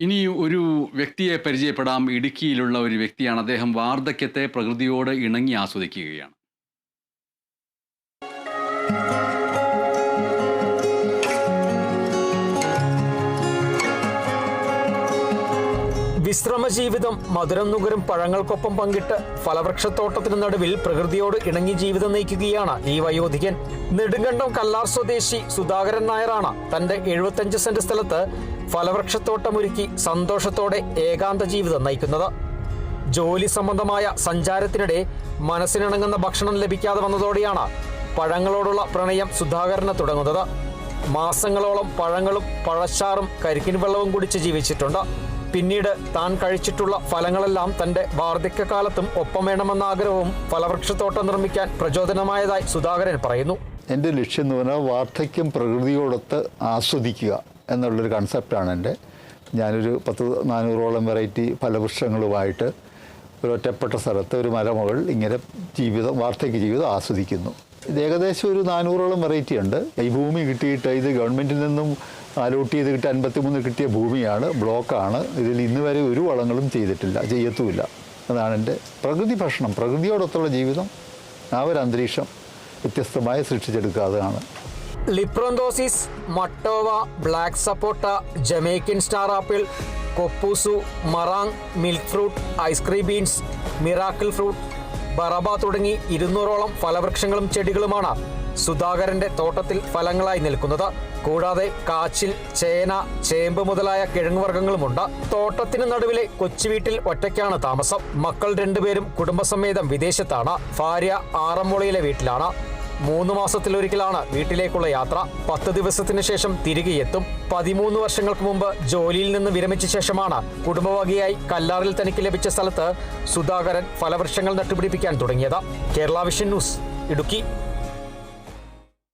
ഇനി ഒരു വ്യക്തിയെ പരിചയപ്പെടാം. ഇടുക്കിയിലുള്ള ഒരു വ്യക്തിയാണ്. അദ്ദേഹം വാർദ്ധക്യത്തെ പ്രകൃതിയോട് ഇണങ്ങി ആസ്വദിക്കുകയാണ്. വിശ്രമ ജീവിതം മധുരം നുകരും പഴങ്ങൾക്കൊപ്പം പങ്കിട്ട് ഫലവൃക്ഷത്തോട്ടത്തിന് നടുവിൽ പ്രകൃതിയോട് ഇണങ്ങി ജീവിതം നയിക്കുകയാണ് ഈ വയോധികൻ. നെടുങ്കണ്ടം കല്ലാർ സ്വദേശി സുധാകരൻ നായരാണ് തന്റെ എഴുപത്തഞ്ച് സെന്റ് സ്ഥലത്ത് ഫലവൃക്ഷത്തോട്ടമൊരുക്കി സന്തോഷത്തോടെ ഏകാന്ത ജീവിതം നയിക്കുന്നത്. ജോലി സംബന്ധമായ സഞ്ചാരത്തിനിടെ മനസ്സിനിണങ്ങുന്ന ഭക്ഷണം ലഭിക്കാതെ വന്നതോടെയാണ് പഴങ്ങളോടുള്ള പ്രണയം സുധാകരന് തുടങ്ങുന്നത്. മാസങ്ങളോളം പഴങ്ങളും പഴച്ചാറും കരിക്കിൻ വെള്ളവും കുടിച്ച് ജീവിച്ചിട്ടുണ്ട്. പിന്നീട് താൻ കഴിച്ചിട്ടുള്ള ഫലങ്ങളെല്ലാം തന്റെ വാർദ്ധക്യകാലത്തും ഒപ്പം വേണമെന്ന ആഗ്രഹവും ഫലവൃക്ഷത്തോട്ടം നിർമ്മിക്കാൻ പ്രചോദനമായതായി സുധാകരൻ പറയുന്നു. എന്റെ ലക്ഷ്യം എന്ന് പറഞ്ഞാൽ വാർദ്ധക്യം പ്രകൃതിയോടൊത്ത് ആസ്വദിക്കുക എന്നുള്ളൊരു കൺസെപ്റ്റാണ് എന്റെ. ഞാനൊരു പത്ത് നാനൂറോളം വെറൈറ്റി ഫലവൃക്ഷങ്ങളുമായിട്ട് ഒരു ഒറ്റപ്പെട്ട സ്ഥലത്ത് ഒരു മരമകൾ ഇങ്ങനെ ജീവിതം വാർദ്ധക്യ ജീവിതം ആസ്വദിക്കുന്നു. ഇത് ഏകദേശം ഒരു നാനൂറോളം വെറൈറ്റി ഉണ്ട്. ഈ ഭൂമി കിട്ടിയിട്ട് ഇത് ഗവൺമെന്റിൽ നിന്നും അലോട്ട് ചെയ്ത് കിട്ടിയ അൻപത്തിമൂന്ന് കിട്ടിയ ഭൂമിയാണ് ബ്ലോക്കാണ് ഇതിൽ ഇന്ന് വരെ ഒരു വളങ്ങളും ചെയ്തിട്ടില്ല ചെയ്യത്തുമില്ല. അതാണ് എന്റെ പ്രകൃതി ഭക്ഷണം പ്രകൃതിയോടൊത്തുള്ള ജീവിതം ആ ഒരു അന്തരീക്ഷം വ്യത്യസ്തമായി സൃഷ്ടിച്ചെടുക്കുക അതാണ് ലിപ്രോന്തോസിസ് മട്ടോവ black sapota Jamaican star apple കൊപ്പൂസു marang milk fruit ice cream beans miracle fruit ബറബ തുടങ്ങി ഇരുന്നൂറോളം ഫലവൃക്ഷങ്ങളും ചെടികളുമാണ് സുധാകരന്റെ തോട്ടത്തിൽ ഫലങ്ങളായി നിൽക്കുന്നത്. കൂടാതെ കാച്ചിൽ ചേന ചേമ്പ് മുതലായ കിഴങ്ങുവർഗങ്ങളുമുണ്ട്. തോട്ടത്തിന് നടുവിലെ കൊച്ചുവീട്ടിൽ ഒറ്റയ്ക്കാണ് താമസം. മക്കൾ രണ്ടുപേരും കുടുംബസമേതം വിദേശത്താണ്. ഭാര്യ ആറന്മുളയിലെ വീട്ടിലാണ്. മൂന്ന് മാസത്തിലൊരിക്കലാണ് വീട്ടിലേക്കുള്ള യാത്ര. പത്ത് ദിവസത്തിന് ശേഷം തിരികെ എത്തും. പതിമൂന്ന് വർഷങ്ങൾക്ക് മുമ്പ് ജോലിയിൽ നിന്ന് വിരമിച്ച ശേഷമാണ് കുടുംബവകയായി കല്ലാറിൽ തനിക്ക് ലഭിച്ച സ്ഥലത്ത് സുധാകരൻ ഫലവൃക്ഷങ്ങൾ നട്ടുപിടിപ്പിക്കാൻ തുടങ്ങിയത്. Kerala vision news Idukki.